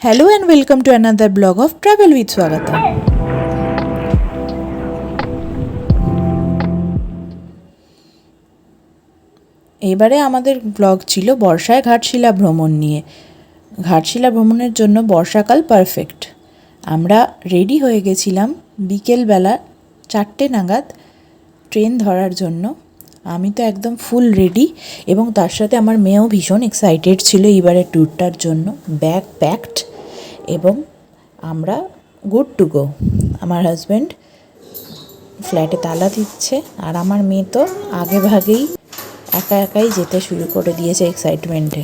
Hello and welcome to another blog of Travel with Swagata. এবারে আমাদের blog ছিল বর্ষায় ঘাটশিলা ভ্রমণ নিয়ে। ঘাটশিলা ভ্রমণের জন্য বর্ষাকাল পারফেক্ট আমরা রেডি হয়ে গেছিলাম বিকেলবেলা চারটে নাগাদ ট্রেন ধরার জন্য। আমি তো একদম ফুল রেডি এবং তার সাথে আমার মেয়েও ভীষণ এক্সাইটেড ছিল এবারের ট্যুরটার জন্য। ব্যাগ প্যাকড এবং আমরা গুড টু গো আমার হাজব্যান্ড ফ্ল্যাটে তালা দিচ্ছে আর আমার মেয়ে তো আগে ভাগেই একা একাই যেতে শুরু করে দিয়েছে এক্সাইটমেন্টে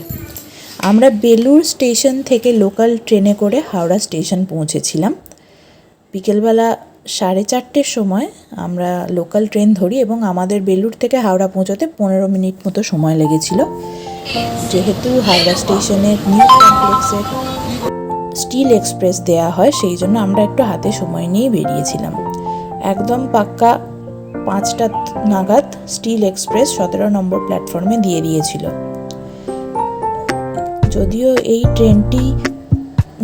আমরা বেলুর স্টেশন থেকে লোকাল ট্রেনে করে হাওড়া স্টেশন পৌঁছেছিলাম। বিকেলবেলা সাড়ে চারটের সময় আমরা লোকাল ট্রেন ধরি এবং আমাদের বেলুর থেকে হাওড়া পৌঁছতে পনেরো মিনিট মতো সময় লেগেছিল। যেহেতু হাওড়া স্টেশনের নিউ কমপ্লেক্সে স্টিল এক্সপ্রেস দেয়া হয়, সেই জন্য আমরা একটু হাতে সময় নিয়ে বেরিয়েছিলাম। একদম পাক্কা পাঁচটা নাগাদ স্টিল এক্সপ্রেস সতেরো নম্বর প্ল্যাটফর্মে দিয়ে দিয়েছিল। যদিও এই ট্রেনটি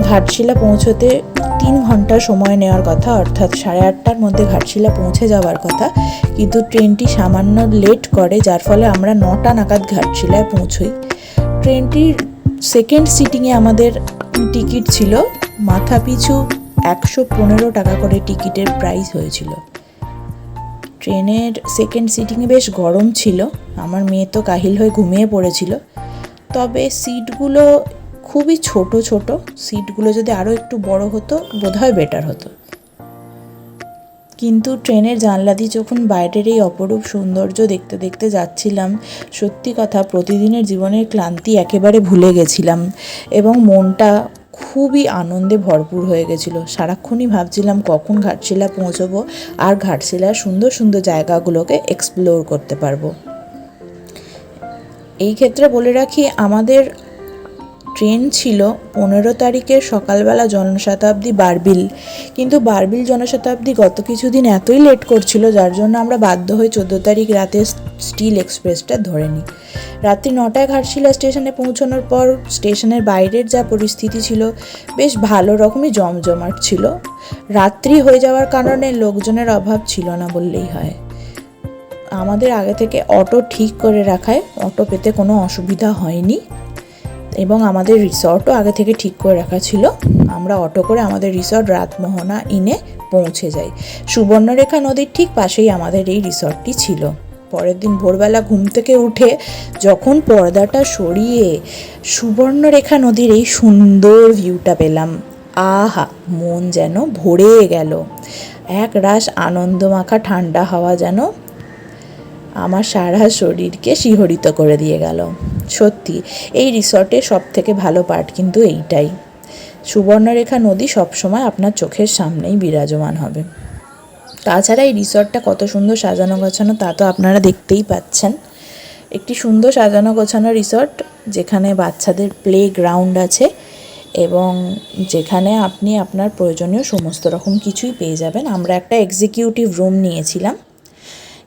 ঘাটশিলা পৌঁছতে তিন ঘণ্টা সময় নেওয়ার কথা, অর্থাৎ সাড়ে আটটার মধ্যে ঘাটশিলা পৌঁছে যাওয়ার কথা। কিন্তু ট্রেনটি সামান্য লেট করে, যার ফলে আমরা নটা নাগাদ ঘাটশিলায় পৌঁছই। ট্রেনটির সেকেন্ড সিটিংয়ে আমাদের টিকিট ছিল মাথা পিছু একশো পনেরো টাকা করে টিকিটের প্রাইস হয়েছিল। ট্রেনের সেকেন্ড সিটিংয়ে বেশ গরম ছিল, আমার মেয়ে তো কাহিল হয়ে ঘুমিয়ে পড়েছিল। তবে সিটগুলো খুবই ছোট ছোট সিটগুলো যদি আরও একটু বড় হতো, বোধহয় বেটার হতো। কিন্তু ট্রেনের জানলা দিয়ে যখন বাইরের এই অপরূপ সৌন্দর্য দেখতে দেখতে যাচ্ছিলাম, সত্যি কথা প্রতিদিনের জীবনের ক্লান্তি একেবারে ভুলে গেছিলাম এবং মনটা খুবই আনন্দে ভরপুর হয়ে গেছিল। সারাক্ষণই ভাবছিলাম কখন ঘাটশিলা পৌঁছবো আর ঘাটশিলার সুন্দর সুন্দর জায়গাগুলোকে এক্সপ্লোর করতে পারব। এই ক্ষেত্রে বলে রাখি, আমাদের ট্রেন ছিল পনেরো তারিখের সকালবেলা জনশতাব্দী বারবিল। কিন্তু বারবিল জনশতাব্দী গত কিছুদিন এতই লেট করছিল, যার জন্য আমরা বাধ্য হয়ে চোদ্দ তারিখ রাতে স্টিল এক্সপ্রেসটা ধরে নিই। রাত্রি নটায় ঘাটশিলা স্টেশনে পৌঁছানোর পর স্টেশনের বাইরের যা পরিস্থিতি ছিল, বেশ ভালো রকমই জমজমাট ছিল। রাত্রি হয়ে যাওয়ার কারণে লোকজনের অভাব ছিল না বললেই হয়। আমাদের আগে থেকে অটো ঠিক করে রাখায় অটো পেতে কোনো অসুবিধা হয়নি। এবং আমাদের রিসর্টও আগে থেকে ঠিক করে রাখা ছিল। আমরা অটো করে আমাদের রিসর্ট রাতমোহনা ইনে পৌঁছে যাই। সুবর্ণরেখা নদীর ঠিক পাশেই আমাদের এই রিসর্টটি ছিল। পরের দিন ভোরবেলা ঘুম থেকে উঠে যখন পর্দাটা সরিয়ে সুবর্ণরেখা নদীর এই সুন্দর ভিউটা পেলাম, আহা, মন যেন ভরে গেল। এক রাস আনন্দমাখা ঠান্ডা হাওয়া যেন আমার সারা শরীরকে শিহরিত করে দিয়ে গেল। সত্যি, এই রিসর্টের সব থেকে ভালো পার্ট কিন্তু এইটাই। সুবর্ণরেখা নদী সবসময় আপনার চোখের সামনেই বিরাজমান হবে। তাছাড়া এই রিসর্টটা কত সুন্দর সাজানো গোছানো তা তো আপনারা দেখতেই পাচ্ছেন। একটি সুন্দর সাজানো গোছানো রিসর্ট যেখানে বাচ্চাদের প্লে গ্রাউন্ড আছে এবং যেখানে আপনি আপনার প্রয়োজনীয় সমস্ত রকম কিছুই পেয়ে যাবেন। আমরা একটা এক্সিকিউটিভ রুম নিয়েছিলাম।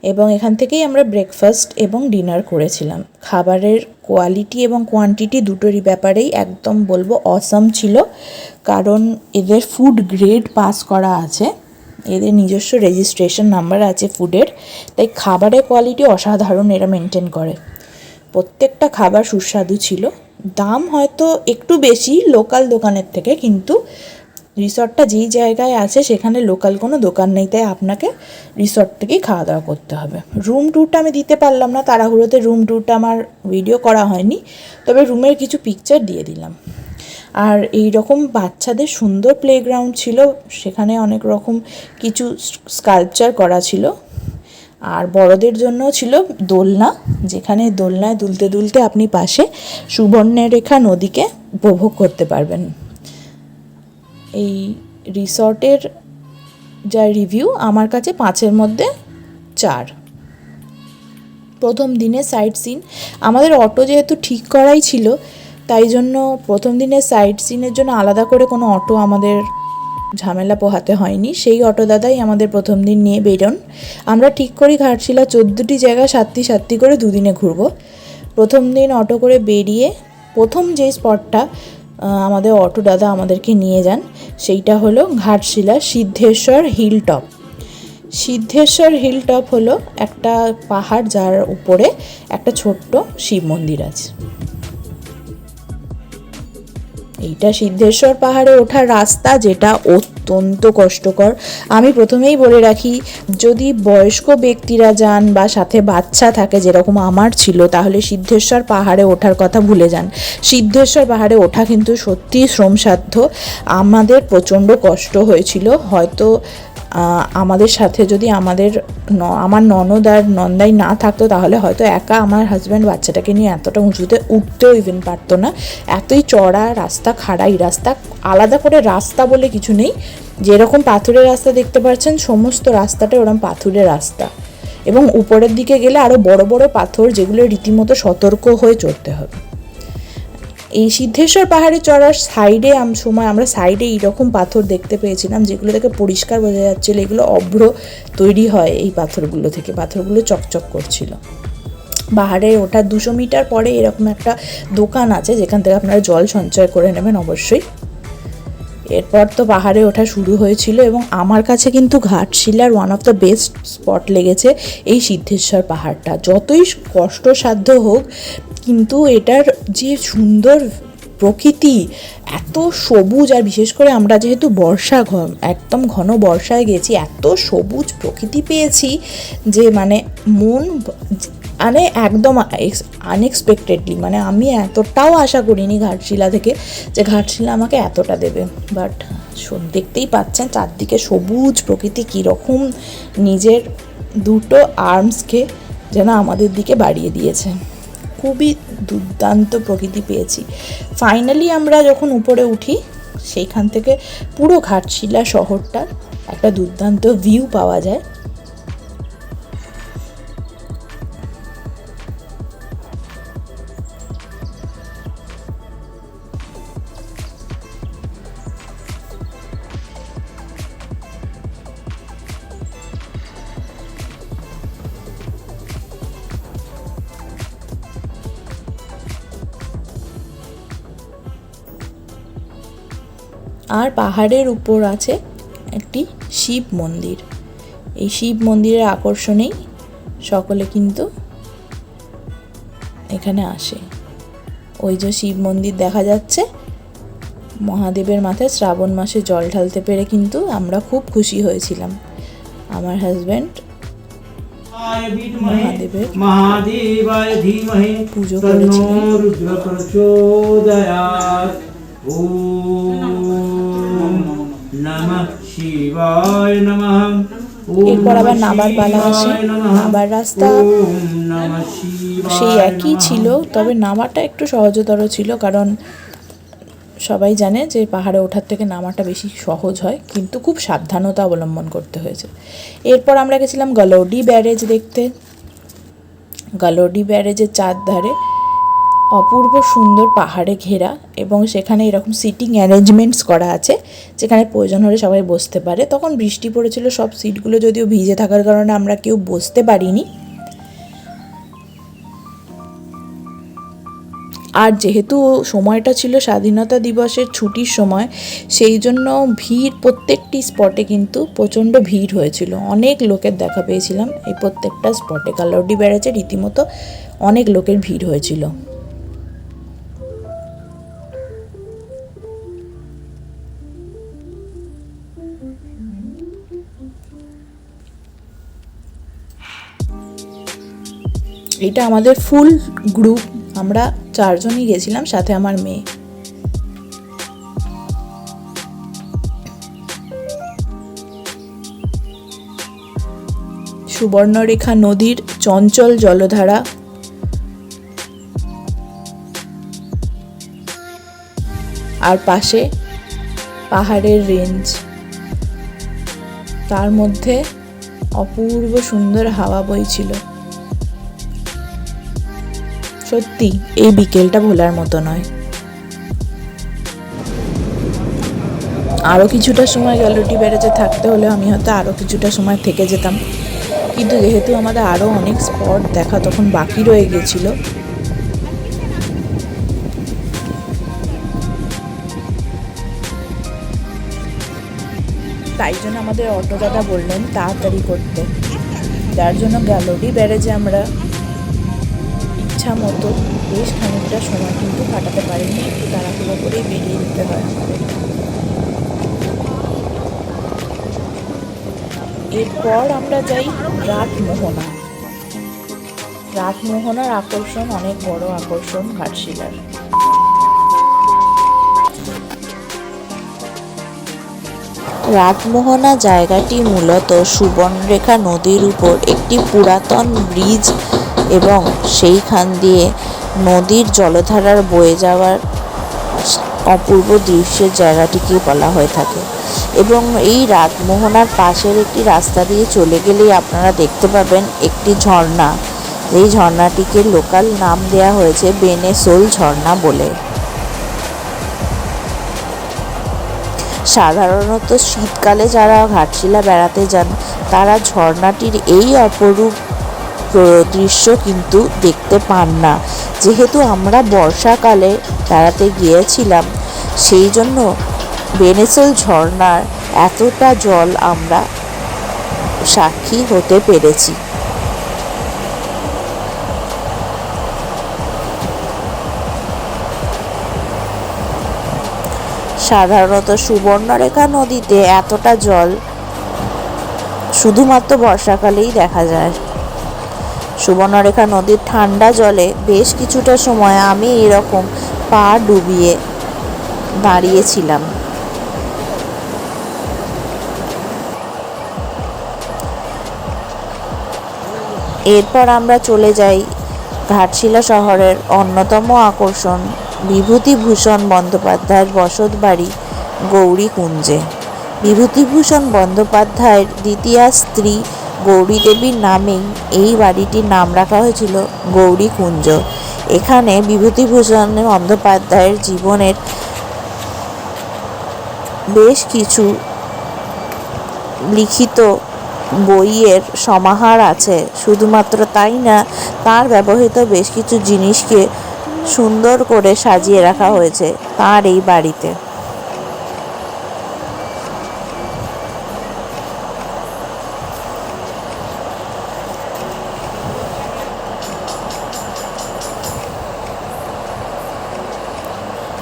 এবং এখান থেকেই আমরা ব্রেকফাস্ট এবং ডিনার করেছিলাম। খাবারের কোয়ালিটি এবং কোয়ান্টিটি দুটোরই ব্যাপারেই একদম বলব অসম ছিল। কারণ এদের ফুড গ্রেড পাস করা আছে। এদের নিজস্ব রেজিস্ট্রেশন নাম্বার আছে ফুডের তাই খাবারের কোয়ালিটি অসাধারণ এরা মেনটেন করে। প্রত্যেকটা খাবার সুস্বাদু ছিল। দাম হয়তো একটু বেশি লোকাল দোকানের থেকে, কিন্তু রিসর্টটা যেই জায়গায় আছে, সেখানে লোকাল কোনো দোকান নেই, তাই আপনাকে রিসর্ট থেকেই খাওয়া দাওয়া করতে হবে। রুম ট্যুরটা আমি দিতে পারলাম না, তাড়াহুড়োতে রুম ট্যুরটা আমার ভিডিও করা হয়নি, তবে রুমের কিছু পিকচার দিয়ে দিলাম। আর এই রকম বাচ্চাদের সুন্দর প্লেগ্রাউন্ড ছিল, সেখানে অনেক রকম কিছু স্কাল্পচার করা ছিল। আর বড়দের জন্য ছিল দোলনা, যেখানে দোলনায় দুলতে দুলতে আপনি পাশে সুবর্ণরেখা নদীকে উপভোগ করতে পারবেন। এই রিসর্টের যা রিভিউ আমার কাছে পাঁচের মধ্যে চার। প্রথম দিনে সাইট সিন আমাদের অটো যেহেতু ঠিক করাই ছিল, তাই জন্য প্রথম দিনে সাইট সিনের জন্য আলাদা করে কোনো অটো আমাদের ঝামেলা পোহাতে হয়নি। সেই অটো দাদাই আমাদের প্রথম দিন নিয়ে বেরোন। আমরা ঠিক করি ঘাটশিলা চোদ্দোটি জায়গা সাতটি সাতটি করে দুদিনে ঘুরবো। প্রথম দিন অটো করে বেরিয়ে, প্রথম যে স্পটটা আমাদের অটো দাদা আমাদেরকে নিয়ে যান। সেইটা হলো Ghatshila Siddheshwar hill top Siddheshwar hill top হলো একটা পাহাড় যার উপরে একটা ছোট্ট শিব মন্দির আছে। এইটা সিদ্ধেশ্বর পাহাড়ে ওঠার রাস্তা যেটা অত্যন্ত কষ্টকর। আমি প্রথমেই বলে রাখি, যদি বয়স্ক ব্যক্তিরা যান বা সাথে বাচ্চা থাকে যেরকম আমার ছিল, তাহলে সিদ্ধেশ্বর পাহাড়ে ওঠার কথা ভুলে যান। সিদ্ধেশ্বর পাহাড়ে ওঠা কিন্তু সত্যিই শ্রমসাধ্য। আমাদের প্রচণ্ড কষ্ট হয়েছিল। হয়তো আমাদের সাথে যদি আমাদের আমার ননদ আর নন্দাই না থাকতো, তাহলে হয়তো একা আমার হাজব্যান্ড বাচ্চাটাকে নিয়ে এতটা উঁচুতে উঠতেও ইভেন পারতো না। এতই চড়া, রাস্তা খাড়াই, রাস্তা আলাদা করে রাস্তা বলে কিছু নেই। যেরকম পাথুরের রাস্তা দেখতে পাচ্ছেন, সমস্ত রাস্তাটা ওরকম পাথুরের রাস্তা। এবং উপরের দিকে গেলে আরও বড় বড় পাথর যেগুলো রীতিমতো সতর্ক হয়ে চড়তে হবে। এই সিদ্ধেশ্বর পাহাড়ে চড়ার সাইডে সময় আমরা সাইডে এইরকম পাথর দেখতে পেয়েছিলাম, যেগুলো থেকে পরিষ্কার বোঝা যাচ্ছিল এগুলো অভ্র তৈরি হয় এই পাথরগুলো থেকে, পাথরগুলো চকচক করছিল। পাহাড়ে ওঠার দুশো মিটার পরে এরকম একটা দোকান আছে, যেখান থেকে আপনারা জল সঞ্চয় করে নেবেন অবশ্যই। এরপর তো পাহাড়ে ওঠা শুরু হয়েছিল এবং আমার কাছে কিন্তু ঘাটশিলার one of the best spot লেগেছে এই সিদ্ধেশ্বর পাহাড়টা। যতই কষ্টসাধ্য হোক, কিন্তু এটার যে সুন্দর প্রকৃতি, এত সবুজ আর বিশেষ করে আমরা যেহেতু বর্ষা একদম ঘন বর্ষায় গেছি, এত সবুজ প্রকৃতি পেয়েছি যে মানে মন মানে একদম আনএক্সপেক্টেডলি মানে আমি এতটাও আশা করিনি ঘাটশিলা থেকে যে ঘাটশিলা আমাকে এতটা দেবে। বাট দেখতেই পাচ্ছেন চারদিকে সবুজ প্রকৃতি, কীরকম নিজের দুটো আর্মসকে যেন আমাদের দিকে বাড়িয়ে দিয়েছে। খুবই দুর্দান্ত প্রকৃতি পেয়েছি। ফাইনালি আমরা যখন উপরে উঠি, সেইখান থেকে পুরো ঘাটশিলা শহরটার একটা দুর্দান্ত ভিউ পাওয়া যায়। আর পাহাড়ের উপর আছে একটি শিব মন্দির। এই শিব মন্দিরের আকর্ষণেই সকলে কিন্তু এখানে আসে। ওই যে শিব মন্দির দেখা যাচ্ছে মহাদেবের মাথায় শ্রাবণ মাসে জল ঢালতে পেরে কিন্তু আমরা খুব খুশি হয়েছিলাম। আমার হাজব্যান্ড মহাদেবের মহাদেবের মহাদেবায় ধীমহি পুজো করেছিলেন। রুদ্র প্রচোদয়াৎ ওম নমঃ শিবায় নমঃ এরপর আবার নাবার পালা আসে। নাবার রাস্তা। সেই একই ছিল তবে নামাটা একটু সহজতর ছিল কারণ সবাই জানে যে পাহাড়ে ওঠার থেকে নামাটা বেশি সহজ হয় কিন্তু খুব সাবধানতা অবলম্বন করতে হয়েছে। এরপর আমরা গেছিলাম গালৌডি ব্যারেজ দেখতে। গালৌডি ব্যারেজের চারধারে অপূর্ব সুন্দর পাহাড়ে ঘেরা এবং সেখানে এরকম সিটিং অ্যারেঞ্জমেন্টস করা আছে, যেখানে প্রয়োজন হলে সবাই বসতে পারে। তখন বৃষ্টি পড়েছিল, সব সিটগুলো যদিও ভিজে থাকার কারণে আমরা কেউ বসতে পারিনি। আর যেহেতু সময়টা ছিল স্বাধীনতা দিবসের ছুটির সময়, সেই জন্য ভিড় প্রত্যেকটি স্পটে কিন্তু প্রচণ্ড ভিড় হয়েছিল। অনেক লোকের দেখা পেয়েছিলাম, এই প্রত্যেকটা স্পটে কালাউডি ব্যারেজে রীতিমতো অনেক লোকের ভিড় হয়েছিল। এটা আমাদের ফুল গ্রুপ আমরা চারজনই গেছিলাম, সাথে আমার মেয়ে। সুবর্ণরেখা নদীর চঞ্চল জলধারা। আর পাশে পাহাড়ের রেঞ্জ তার মধ্যে অপূর্ব সুন্দর হাওয়া বইছিল সত্যি, এই বিকেলটা ভোলার মতো নয়। আরও কিছুটা সময় গ্যালোটি ব্যারেজে থাকতে হলে আমি হয়তো আরও কিছুটা সময় থেকে যেতাম। কিন্তু যেহেতু আমাদের আরও অনেক স্পট দেখা তখন বাকি রয়ে গেছিল। তাই জন্য আমাদের অটো দাদা বললেন, তাড়াতাড়ি করতে। যার জন্য গ্যালোরি ব্যারেজে আমরা। ইচ্ছা মতো বেশ খানিকটা সময় কিন্তু কাটাতে পারিনি, একটু তাড়াহুড়ো করেই বেরিয়ে যেতে হয়। আমাদের এরপর আমরা যাই রাতমোহনা রাতমোহনার আকর্ষণ অনেক বড় আকর্ষণ ঘাটশিলার। রাতমোহনা জায়গাটি মূলত সুবর্ণরেখা নদীর উপর একটি পুরাতন ব্রিজ এবং সেইখান দিয়ে নদীর জলধারার বয়ে যাওয়ার অপূর্ব দৃশ্যের জায়গাটিকে বলা হয়ে থাকে। এবং এই রাতমোহনার পাশের একটি রাস্তা দিয়ে চলে গেলেই আপনারা দেখতে পাবেন একটি ঝর্ণা। এই ঝর্ণাটিকে লোকাল নাম দেওয়া হয়েছে বেনেসোল ঝর্ণা বলে। সাধারণত শীতকালে যারা ঘাটশিলা বেড়াতে যান, তারা ঝর্ণাটির এই অপরূপ প্র- দৃশ্য কিন্তু দেখতে পান না। যেহেতু আমরা বর্ষাকালে বেড়াতে গিয়েছিলাম, সেই জন্য বেনেসেল ঝর্ণার এতটা জল আমরা সাক্ষী হতে পেরেছি। সাধারণত সুবর্ণরেখা নদীতে এতটা জল শুধুমাত্র বর্ষাকালেই দেখা যায়। সুবর্ণরেখা নদীর ঠান্ডা জলে বেশ কিছুটা সময় আমি এরকম পা ডুবিয়ে দাঁড়িয়েছিলাম। এরপর আমরা চলে যাই ঘাটশিলা শহরের অন্যতম আকর্ষণ, বিভূতিভূষণ বন্দ্যোপাধ্যায়ের বসত বাড়ি গৌরী কুঞ্জে বিভূতিভূষণ বন্দ্যোপাধ্যায়ের দ্বিতীয়া স্ত্রী গৌরী দেবীর নামেই এই বাড়িটির নাম রাখা হয়েছিল গৌরী কুঞ্জ। এখানে বিভূতিভূষণ বন্দ্যোপাধ্যায়ের জীবনের বেশ কিছু লিখিত বইয়ের সমাহার আছে। শুধুমাত্র তাই না, তার ব্যবহৃত বেশ কিছু জিনিসকে সুন্দর করে সাজিয়ে রাখা হয়েছে তার এই বাড়িতে।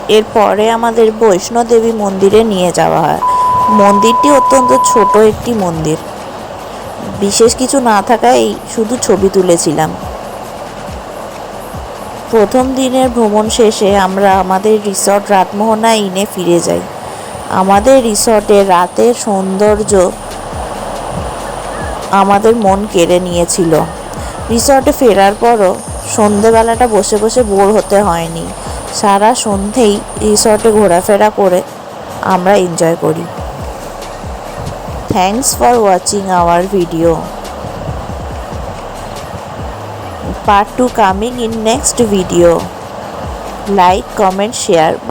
এরপরে আমাদের বৈষ্ণোদেবী মন্দিরে নিয়ে যাওয়া হয়। মন্দিরটি অত্যন্ত ছোট একটি মন্দির। বিশেষ কিছু না থাকায় শুধু ছবি তুলেছিলাম। প্রথম দিনের ভ্রমণ শেষে আমরা আমাদের রিসর্ট রাতমোহনা ইনে ফিরে যাই। আমাদের রিসর্টে রাতের সৌন্দর্য আমাদের মন কেড়ে নিয়েছিল। রিসর্টে ফেরার পরও সন্ধেবেলাটা বসে বসে বোর হতে হয়নি। সারা সন্ধেই রিসর্টে ঘোরাফেরা করে আমরা এনজয় করি। Thanks for watching our video part 2 coming in next video. Like, comment, share.